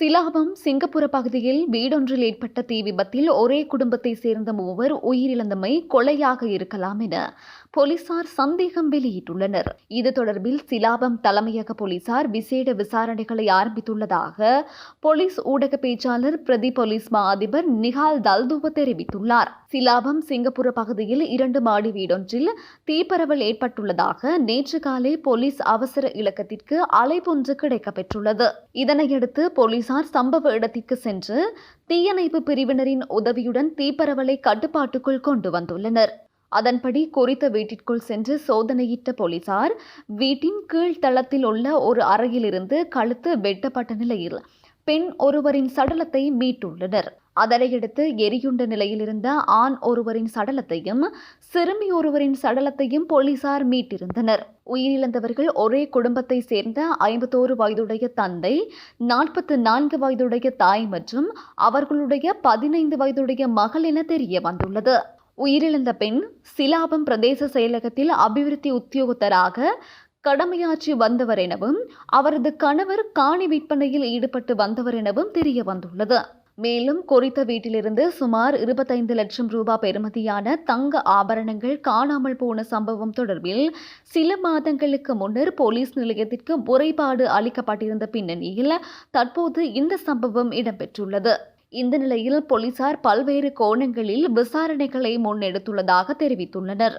சிலாபம் சிங்கப்பூர பகுதியில் வீடொன்றில் ஏற்பட்ட தீ விபத்தில் ஒரே குடும்பத்தை சேர்ந்த மூவர் உயிரிழந்தமை கொலையாக இருக்கலாம் என போலீசார் சந்தேகம் வெளியிட்டுள்ளனர். இது தொடர்பில் சிலாபம் தலைமையக போலீசார் விசேட விசாரணைகளை ஆரம்பித்துள்ளதாக போலீஸ் ஊடக பேச்சாளர் பிரதி போலீஸ் மா அதிபர் நிகால் தல்துவ தெரிவித்துள்ளார். சிலாபம் சிங்கப்பூர பகுதியில் இரண்டு மாடி வீடொன்றில் தீப்பரவல் ஏற்பட்டுள்ளதாக நேற்று காலை போலீஸ் அவசர இலக்கத்திற்கு அலைபொன்று கிடைக்கப்பெற்றுள்ளது. இதனையடுத்து போலீஸ் போலீசார் சம்பவ இடத்திற்கு சென்று தீயணைப்பு பிரிவினரின் உதவியுடன் தீப்பரவலை கட்டுப்பாட்டுக்குள் கொண்டு வந்துள்ளனர். அதன்படி குறித்த வீட்டிற்குள் சென்று சோதனையிட்ட போலீசார் வீட்டின் கீழ்த்தளத்தில் உள்ள ஒரு அறையிலிருந்து கழுத்து வெட்டப்பட்ட நிலையில் பெண் ஒருவரின் சடலத்தை மீட்டுள்ளனர். அதனையடுத்து எரியுண்ட நிலையில் இருந்த ஆண் ஒருவரின் சடலத்தையும் சிறுமி ஒருவரின் சடலத்தையும் போலீசார் மீட்டிருந்தனர். உயிரிழந்தவர்கள் ஒரே குடும்பத்தை சேர்ந்த ஐம்பத்தோரு வயதுடைய தந்தை நாற்பத்து நான்கு வயதுடைய தாய் மற்றும் அவர்களுடைய பதினைந்து வயதுடைய மகள் என தெரிய வந்துள்ளது உயிரிழந்த பெண் சிலாபம் பிரதேச செயலகத்தில் அபிவிருத்தி உத்தியோகத்தராக கடமையாற்றி வந்தவர் எனவும் அவரது கணவர் காணி விற்பனையில் ஈடுபட்டு வந்தவர் எனவும் தெரிய வந்துள்ளது மேலும் குறித்த வீட்டிலிருந்து சுமார் இருபத்தைந்து லட்சம் ரூபாய் பெறுமதியான தங்க ஆபரணங்கள் காணாமல் போன சம்பவம் தொடர்பில் சில மாதங்களுக்கு முன்னர் போலீஸ் நிலையத்திற்கு முறைப்பாடு அளிக்கப்பட்டிருந்த பின்னணியில் தற்போது இந்த சம்பவம் இடம்பெற்றுள்ளது. இந்த நிலையில் போலீசார் பல்வேறு கோணங்களில் விசாரணைகளை முன்னெடுத்துள்ளதாக தெரிவித்துள்ளனர்.